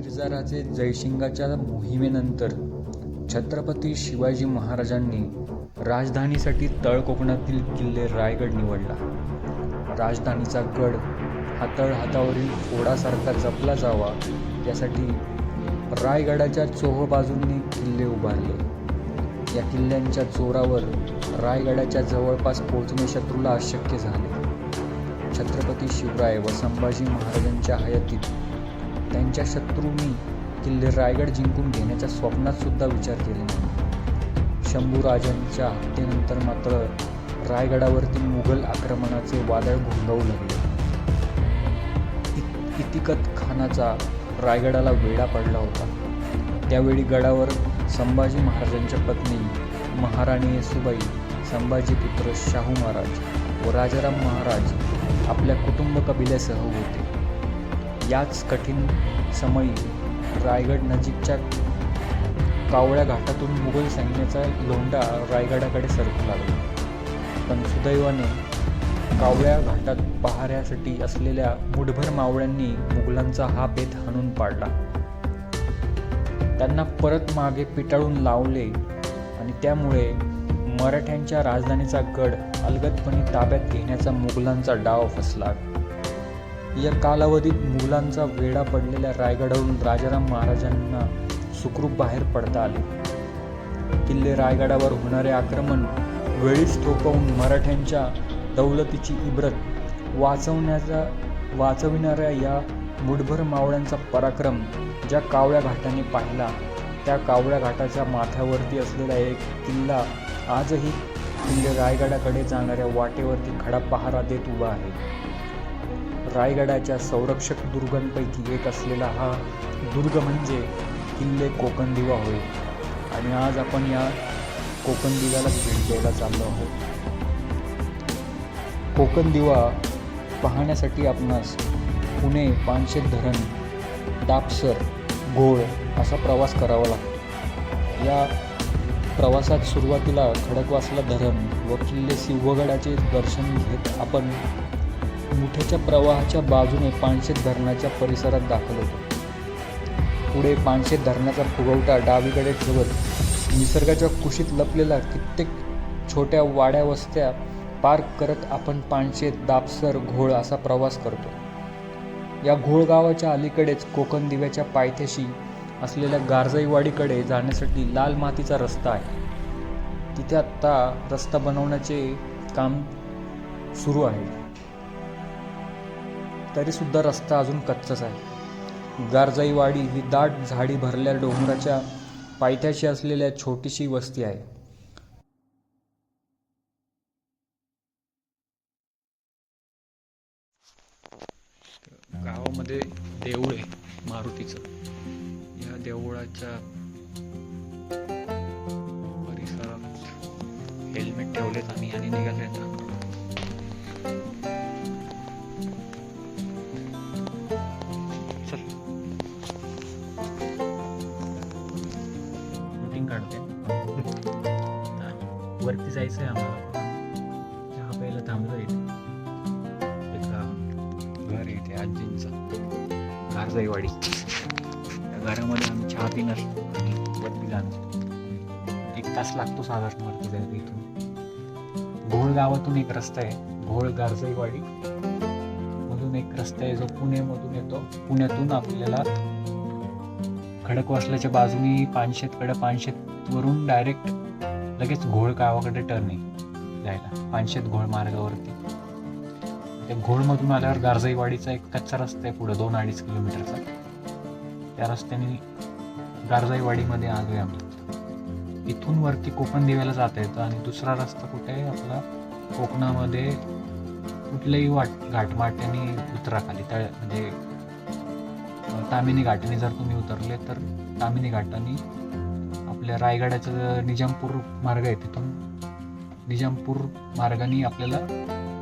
मिर्झाराजे जयसिंगाच्या मोहिमेनंतर छत्रपती शिवाजी महाराजांनी राजधानीसाठी तळ कोकणातील किल्ले रायगड निवडला. राजधानीचा गड हा तळ हातावरील फोडासारखा जपला जावा यासाठी रायगडाच्या चोह बाजूंनी किल्ले उभारले. या किल्ल्यांच्या जोरावर रायगडाच्या जवळपास पोहोचणे शत्रूला अशक्य झाले. छत्रपती शिवराय व संभाजी महाराजांच्या हयातीत त्यांच्या शत्रूंनी किल्ले रायगड जिंकून घेण्याच्या स्वप्नात सुद्धा विचार केले नाही. शंभूराजांच्या हत्येनंतर मात्र रायगडावरती मुघल आक्रमणाचे वादळ घोंगावू लागले. इ- इतिकत खानाचा रायगडाला वेढा पडला होता. त्यावेळी गडावर संभाजी महाराजांच्या पत्नी महाराणी येसुबाई संभाजी पुत्र शाहू महाराज व राजाराम महाराज आपल्या कुटुंब कबिल्यासह होते. याच कठीण समयी रायगड नजीकच्या कावळ्या घाटातून मुघल सैन्याचा लोंढा रायगडाकडे सरकू लागला. पण सुदैवाने कावळ्या घाटात पहाऱ्यासाठी असलेल्या मुठभर मावळ्यांनी मुघलांचा हा बेत हाणून पाडला. त्यांना परत मागे पिटाळून लावले आणि त्यामुळे मराठ्यांच्या राजधानीचा गड अलगदपणे ताब्यात घेण्याचा मुघलांचा डाव फसला. या कालावधीत मुघलांचा वेढा पडलेल्या रायगडावरून राजाराम महाराजांना सुखरूप बाहेर पडता आले. किल्ले रायगडावर होणारे आक्रमण वेळीच थोपवून मराठ्यांच्या दौलतीची इब्रत वाचवण्याचा वाचविणाऱ्या या मुठभर मावळ्यांचा पराक्रम ज्या कावळ्या घाटाने पाहिला त्या कावळ्या घाटाच्या माथ्यावरती असलेला एक किल्ला आजही किल्ले रायगडाकडे जाणाऱ्या वाटेवरती खडा पहारा देत उभा आहे. रायगडाच्या संरक्षक दुर्गांपैकी एक असलेला हा दुर्ग म्हणजे किल्ले कोकणदिवा होय. आणि आज आपण या कोकणदिव्याला भेट द्यायला चाललो आहोत. कोकणदिवा पाहण्यासाठी आपणास पुणे पानशेत धरण दापसर घोळ असा प्रवास करावा लागतो. या प्रवासात सुरुवातीला खडकवासला धरण व किल्ले सिंहगडाचे दर्शन घेत आपण मुठ्याच्या प्रवाहाच्या बाजूने पानशेत धरणाच्या परिसरात दाखल होतो. पुढे पानशेत धरणाचा फुगवटा डावीकडे ठेवत निसर्गाच्या कुशीत लपलेला कित्येक छोट्या वाड्या वस्त्या पार करत आपण पानशेत दापसर घोळ असा प्रवास करतो. या घोळ गावाच्या अलीकडेच कोकण दिव्याच्या पायथ्याशी असलेल्या गारजाईवाडीकडे जाण्यासाठी लाल मातीचा रस्ता आहे. तिथे आत्ता रस्ता बनवण्याचे काम सुरू आहे. तरी सुद्धा रस्ता अजून कच्चाच आहे. गारजाईवाडी ही दाट झाडी भरल्या डोंगराच्या पायथ्याशी असलेल्या छोटीशी वस्ती आहे. गावामध्ये देऊळ आहे मारुतीचं. या देवळाच्या परिसरात हेल्मेट ठेवलेत आम्ही आणि निघाले जायचं आहे आम्हाला चहा प्यायला थांबलो इथे एका घर आहे इथे आजींचं गारजाईवाडी त्या घरामध्ये आम्ही चहा पिणार आणि वरती जाणार एक तास लागतो साधारण वरती जायला इथून घोळ गावातून एक रस्ता आहे घोळ गारजाईवाडी मधून एक रस्ता आहे जो पुणेमधून येतो पुण्यातून आपल्याला खडकवासल्याच्या बाजूनी पानशेतकडे पानशेत वरून डायरेक्ट लगेच घोळ गावाकडे टर्न आहे जायला पानशेत घोळ मार्गावरती. त्या घोळमधून आल्यावर गारजाईवाडीचा एक कच्चा रस्ता आहे पुढं दोन अडीच किलोमीटरचा. त्या रस्त्याने गारजाईवाडीमध्ये आलो आहे आम्ही. इथून वरती कोकण दिव्याला जाता येतं आणि दुसरा रस्ता कुठे आहे? आपला कोकणामध्ये कुठल्याही वाट घाटमाट्याने उतरा खाली तळ म्हणजे तामिनी घाटाने जर तुम्ही उतरले तर तामिनी घाटाने आपल्या रायगडाचा निजामपूर मार्ग आहे तिथून. निजामपूर मार्गाने आपल्याला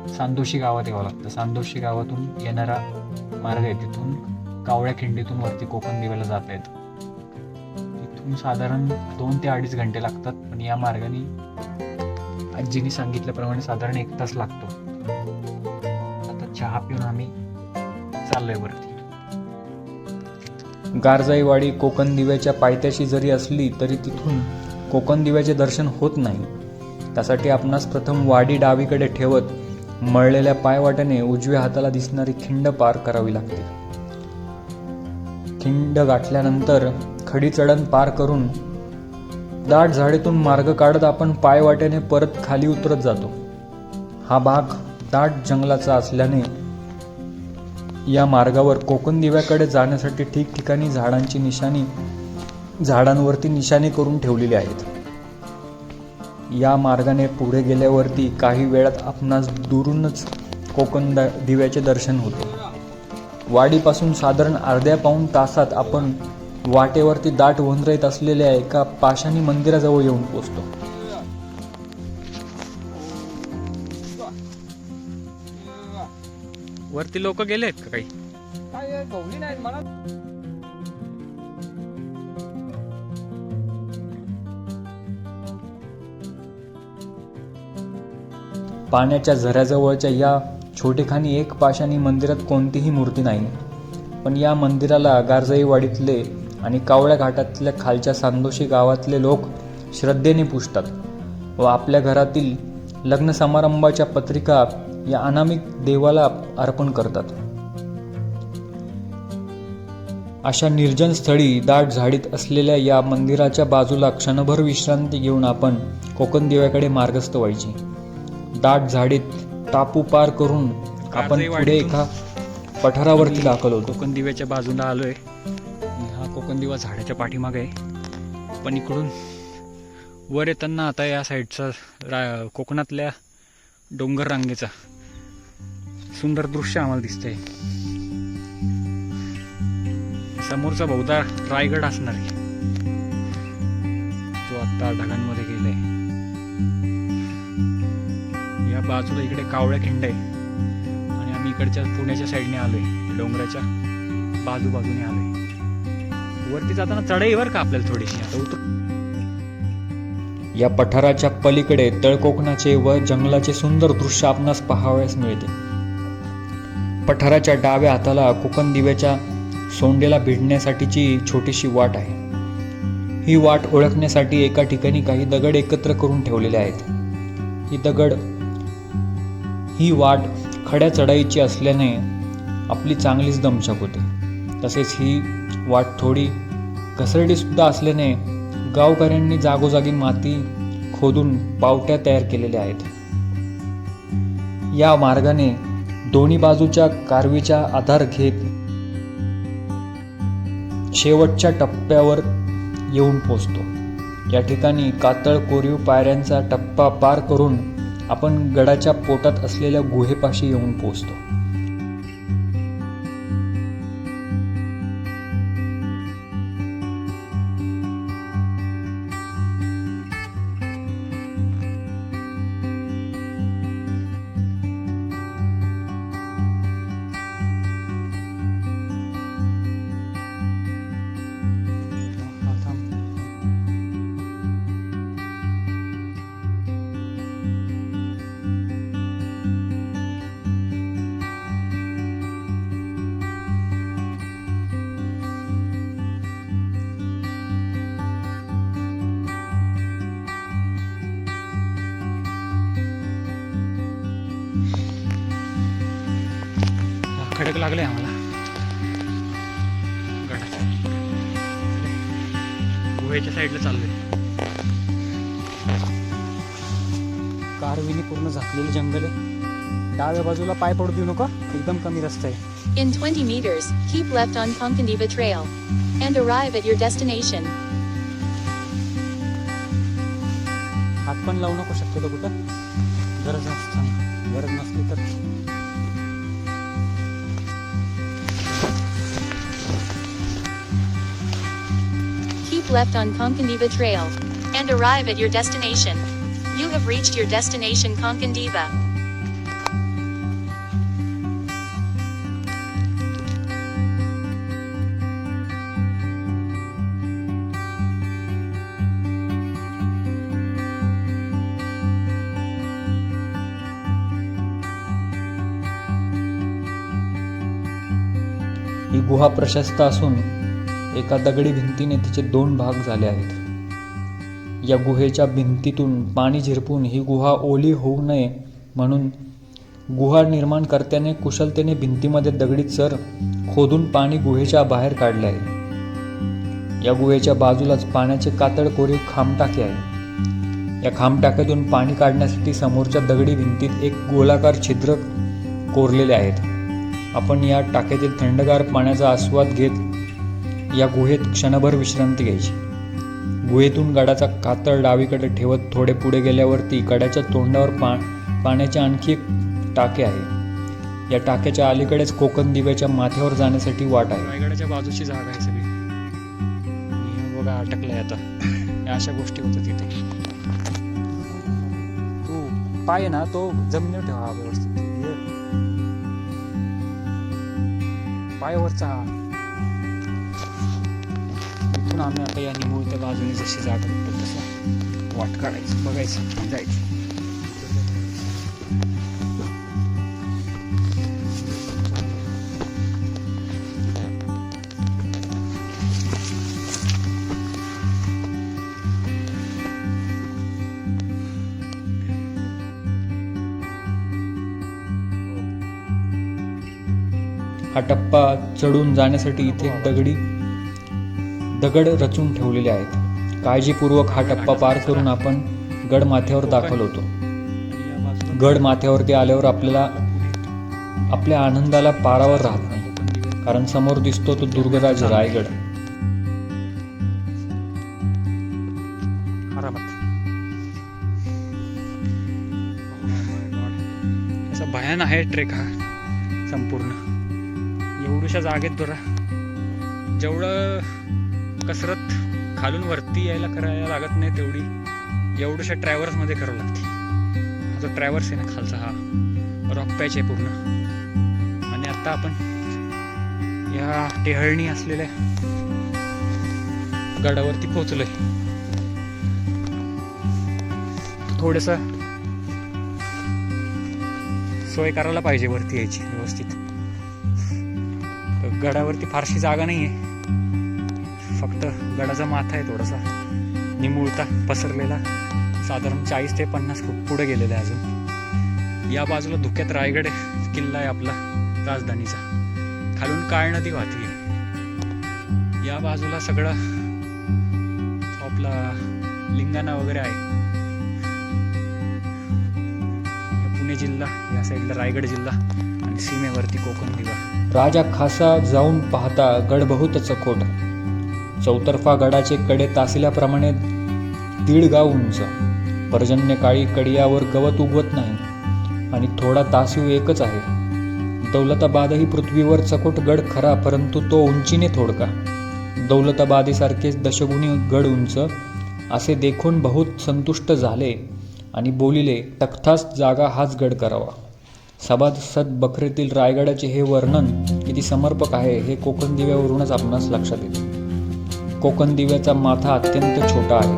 सांदोशी गावात यावं लागतं. सांदोशी गावातून येणारा मार्ग आहे तिथून कावळ्या खिंडीतून वरती कोकण दिव्याला जाता येतं तिथून साधारण दोन ते अडीच घंटे लागतात पण या मार्गाने आजीने सांगितल्याप्रमाणे साधारण एक तास लागतो. आता चहा पिऊन आम्ही चाललोय वरती. गारजाईवाडी कोकण दिव्याच्या पायथ्याशी जरी असली तरी तिथून कोकण दिव्याचे दर्शन होत नाही. त्यासाठी आपणास प्रथम वाडी डावीकडे ठेवत मळलेल्या पायवाट्याने उजव्या हाताला दिसणारी खिंड पार करावी लागते. खिंड गाठल्यानंतर खडी चढण पार करून दाट झाडेतून मार्ग काढत आपण पायवाट्याने परत खाली उतरत जातो. हा भाग दाट जंगलाचा असल्याने या मार्गावर कोकण दिव्याकडे जाण्यासाठी ठिकठिकाणी झाडांची निशाणी झाडांवरती निशाणी करून ठेवलेली आहेत. या मार्गाने पुढे गेल्यावरती काही वेळात आपणास दुरूनच कोकण दिव्याचे दर्शन होते. वाडीपासून साधारण अर्ध्या पाऊण तासात आपण वाटेवरती दाट वंजरत असलेल्या एका पाषाणी मंदिराजवळ येऊन पोचतो. वरती लोक गेलेत का काही? काय गवली नाही मला पाण्याच्या झऱ्याजवळच्या या छोटेखानी एक पाशाणी मंदिरात कोणतीही मूर्ती नाही. पण या मंदिराला गारजाईवाडीतले आणि कावळ्या घाटातल्या खालच्या सांदोशी गावातले लोक श्रद्धेने पुजतात व आपल्या घरातील लग्न समारंभाच्या पत्रिका या अनामिक देवाला अर्पण करतात. अशा निर्जन स्थळी दाट झाडीत असलेल्या या मंदिराच्या बाजूला क्षणभर विश्रांती घेऊन आपण कोकण देवाकडे मार्गस्थ व्हायची. दाट झाडीत टापू पार करून आपण पुढे एका पठारावरती दाखल होतो. कोकण दिव्याच्या बाजूला आलोय. हा कोकण दिवा झाडाच्या पाठीमागे आहे. पण इकडून वर येताना आता या साईडचा रा कोकणातल्या डोंगर रांगेचा सुंदर दृश्य आम्हाला दिसतंय. समोरचा बहुधा रायगड असणार आहे. जो आता ढगांमध्ये गेलाय. या बाजूला इकडे कावळ्या खिंड आहे. आणि आम्ही इकडच्या पुण्याच्या साईडने आलोय. डोंगराच्या बाजूबाजूने आलोय. वरती जाताना चढाईवर का आपल्याला थोडीशी? आता उतर या पठाराच्या पलीकडे तळकोकणाचे व जंगलाचे सुंदर दृश्य आपणास पाहावयास मिळते. पठाराच्या डाव्या हाताला कोकण दिव्याच्या सोंडेला भिडण्यासाठीची छोटीशी वाट आहे. ही वाट ओळखण्यासाठी एका ठिकाणी काही दगड एकत्र करून ठेवलेले आहेत. ही दगड ही वाट खड्या चढाईची असल्याने आपली चांगलीच दमछक होते. तसेच ही वाट थोडी घसरडीसुद्धा असल्याने गावकऱ्यांनी जागोजागी माती खोदून पावट्या तयार केलेल्या आहेत. या मार्गाने दोन्ही बाजूच्या कारवीचा आधार घेत शेवटच्या टप्प्यावर येऊन पोचतो. या ठिकाणी कातळ कोरीव पायऱ्यांचा टप्पा पार करून आपण गडाच्या पोटात असलेल्या गुहेपाशी येऊन पोचतो. लागले आम्हाला. गुहेच्या साईडला चाललोय कारविनी पूर्ण झाकलेलं जंगल आहे. डाव्या बाजूला पाय पडू देऊ नका एकदम कमी रस्ता आहे. In 20 meters, keep left on Konkandiva Trail. And arrive at your destination. हात पण लावू नको शक्यतो कुठं. गरज नसताना गरज नसली तर. left on Konkandiva Trail. And arrive at your destination. You have reached your destination Konkandiva. ही गुहा प्रशस्त असून एका दगडी भिंतीने तिचे दोन भाग झाले आहेत. या गुहेच्या भिंतीतून पाणी झिरपून ही गुहा ओली होऊ नये म्हणून गुहा निर्माणकर्त्याने कुशलतेने भिंतीमध्ये दगडी चर खोदून पाणी गुहेच्या बाहेर काढले आहे. या गुहेच्या बाजूलाच पाण्याचे कातड कोरीव खांबटाके आहे. या खांबटाक्यातून पाणी काढण्यासाठी समोरच्या दगडी भिंतीत एक गोलाकार छिद्र कोरलेले आहेत. आपण या टाक्यातील थंडगार पाण्याचा आस्वाद घेत या गुहेत क्षणभर विश्रांती घ्यायची. गुहेतून गडाचा कातळ डावीकडे ठेवत थोडे पुढे गेल्यावरती गडाच्या तोंडावर पा पाण्याचे आणखी एक टाके आहे. या टाक्याच्या अलीकडेच कोकण दिव्याच्या माथ्यावर जाण्यासाठी वाट आहे. रायगडाच्या बाजूची जागा आहे सगळी. बघा अटकलंय आता. या अशा गोष्टी होत्या तिथे तू पाय ना तो जमिनीवर ठेवा व्यवस्थित. हे. पायावरचा हा. इथून आम्ही आता या निमुळत्या बाजूने जशी जागा भेटेल तसं वाट काढायचं बघायचं जायचं. हा टप्पा चढून जाण्यासाठी इथे एक दगडी दगड रचून ठेवलेले आहेत. काळजीपूर्वक हा टप्पा पार करून आपण गड माथ्यावर दाखल होतो. आणि गड माथ्यावरती आल्यावर आपल्याला आपल्या आनंदाला पारावर राहत नाही कारण समोर दिसतो तो दुर्गराज रायगड. भयान आहे ट्रेक हा संपूर्ण. एवढ्याशा जागेत बरा. जेवढं कसरत खालून वरती यायला करायला लागत नाही तेवढी. एवढ्याशा ट्रॅव्हर्समध्ये करावं लागते. हा जो ट्रॅव्हर्स आहे ना खालचा हा रॉक पॅच आहे पूर्ण. आणि आत्ता आपण या टेहळणी असलेल्या गडावरती पोहोचलोय. थोडस सोय करायला पाहिजे वरती यायची व्यवस्थित. गडावरती फारशी जागा नाही आहे फक्त गडाचा माथा आहे थोडासा. निमुळता पसरलेला. साधारण चाळीस ते पन्नास फूट पुढे गेलेला आहे अजून. या बाजूला धुक्यात रायगड किल्ला आहे आपला राजधानीचा. खालून काळ नदी वाहती. आहे या बाजूला सगळं आपला लिंगाणा वगैरे आहे. पुणे जिल्हा या साईडला रायगड जिल्हा आणि सीमेवरती कोकण दिवा. राजा खासा जाऊन पाहता गडबहुतच खोट चौतर्फा गडाचे कडे तासल्याप्रमाणे दीड गाव उंच. पर्जन्यकाळी कडियावर गवत उगवत नाही. आणि थोडा तासीव एकच आहे. दौलताबादही पृथ्वीवर चकोट गड खरा परंतु तो उंचीने थोडका. दौलताबादीसारखेच दशगुणी गड उंच. असे देखून बहुत संतुष्ट झाले आणि बोलिले तख्तास जागा हाच गड करावा. सभासद बखरीतील रायगडाचे हे वर्णन किती समर्पक आहे हे कोकण दिव्यावरूनच आपणास लक्षात येते. कोकण दिव्याचा माथा अत्यंत छोटा आहे.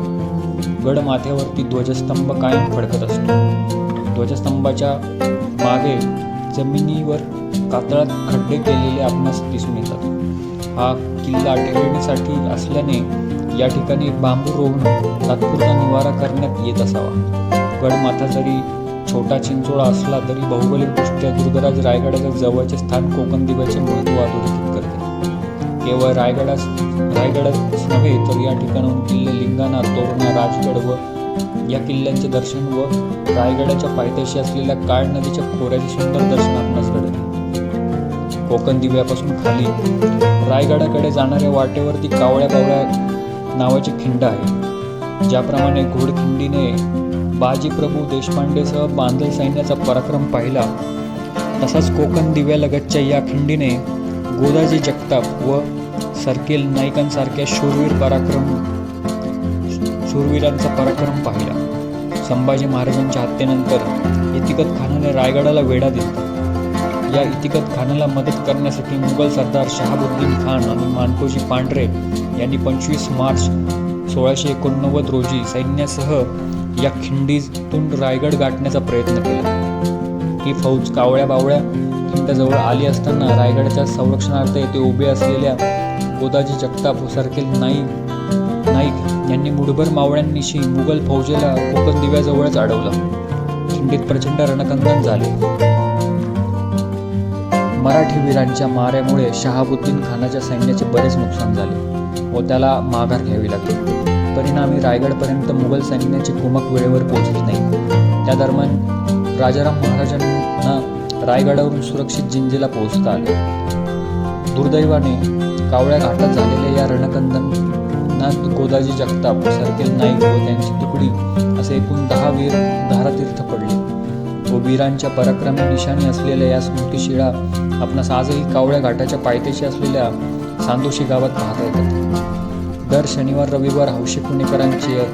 गड माथ्यावरती ध्वजस्तंभ कायम फडकत असतो. ध्वजस्तंभाच्या मागे जमिनीवर कातळात खड्डे केलेले आपणास दिसून येतात. हा किल्ला टेरणीसाठी असल्याने या ठिकाणी बांबू रोवून तात्पुरता निवारा करण्यात येत असावा. गडमाथा जरी छोटा चिंचोळा असला तरी भौगोलिकदृष्ट्या दुर्गराज रायगडाच्या जवळचे स्थान कोकण दिव्याचे महत्त्व अधोरेखित करते. केवळ रायगडास रायगडच नव्हे तर या ठिकाणाहून किल्ले लिंगाणा तोरणा राजगड व या किल्ल्यांचे दर्शन व रायगडाच्या पायथ्याशी असलेल्या काळ नदीच्या खोऱ्याचे सुंदर दर्शन आपणास घडते कोकण दिव्यापासून खाली रायगडाकडे जाणाऱ्या वाटेवरती कावळ्या बावळ्या नावाची खिंड आहे. ज्याप्रमाणे घोडखिंडीने बाजी प्रभू देशपांडेसह बांधल सैन्याचा पराक्रम पाहिला तसाच कोकण दिव्यालगतच्या या खिंडीने गोदाजी जगताप व सरकेल नायकांसारख्या शूरवीर पराक्रम शूरवीरांचा पराक्रम पाहिला. संभाजी महाराजांच्या हत्येनंतर इतिकत खानाने रायगडाला वेढा दिला. या इतिकत खानाला मदत करण्यासाठी मुघल सरदार शहाबुद्दीन खान आणि मानकोजी पांढरे यांनी पंचवीस मार्च सोळाशे एकोणनव्वद रोजी सैन्यासह या खिंडीतून रायगड गाठण्याचा प्रयत्न केला. ही फौज कावळ्या बावळ्या खिंडजवळ आली असताना रायगडच्या संरक्षणार्थ येथे उभे असलेल्या गोदाजी जगताप सारखे नाईक नाईक यांनी मुठभर मावळ्यांनिशी मुघल फौजेला कोकण दिव्याजवळच अडवलं. खिंडीत प्रचंड रणकंदन झाले. मराठी वीरांच्या माऱ्यामुळे शहाबुद्दीन खानाच्या सैन्याचे बरेच नुकसान झाले व त्याला माघार घ्यावी लागली. परिणामी रायगडपर्यंत मुघल सैन्याची कुमक वेळेवर पोहोचली नाही. त्या दरम्यान राजाराम महाराजांना रायगडावरून सुरक्षित जिंजीला पोहोचता आले. दुर्दैवाने कावळ्या घाटात झालेल्या या रणकंदनात गोदाजी जगताप सरकेल नाईक व त्यांची तुकडी असे एकूण दहा वीर धारातीर्थ पडले. व वीरांच्या पराक्रमी निशाणी असलेल्या या स्मृतिशिळा आपणास आजही कावळ्या घाटाच्या पायथ्याशी असलेल्या सांदोशी गावात पाहता येतात. दर शनिवार रविवार हौशी पुणेकरांचे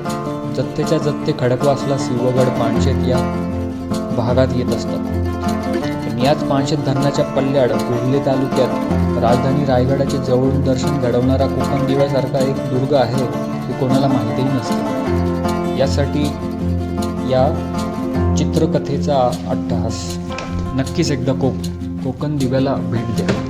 जत्तेच्या जत्ते खडकवासला सिंहगड पाणशेत या भागात येत असतात. याच पानशेत धरणाच्या पल्ल्याड कुर्ले तालुक्यात राजधानी रायगडाचे जवळून दर्शन घडवणारा कोकण दिव्यासारखा एक दुर्ग आहे हे कोणाला माहितीही नसते. यासाठी या चित्रकथेचा अट्टहास. नक्कीच एकदा कोक कोकण दिव्याला भेट द्या.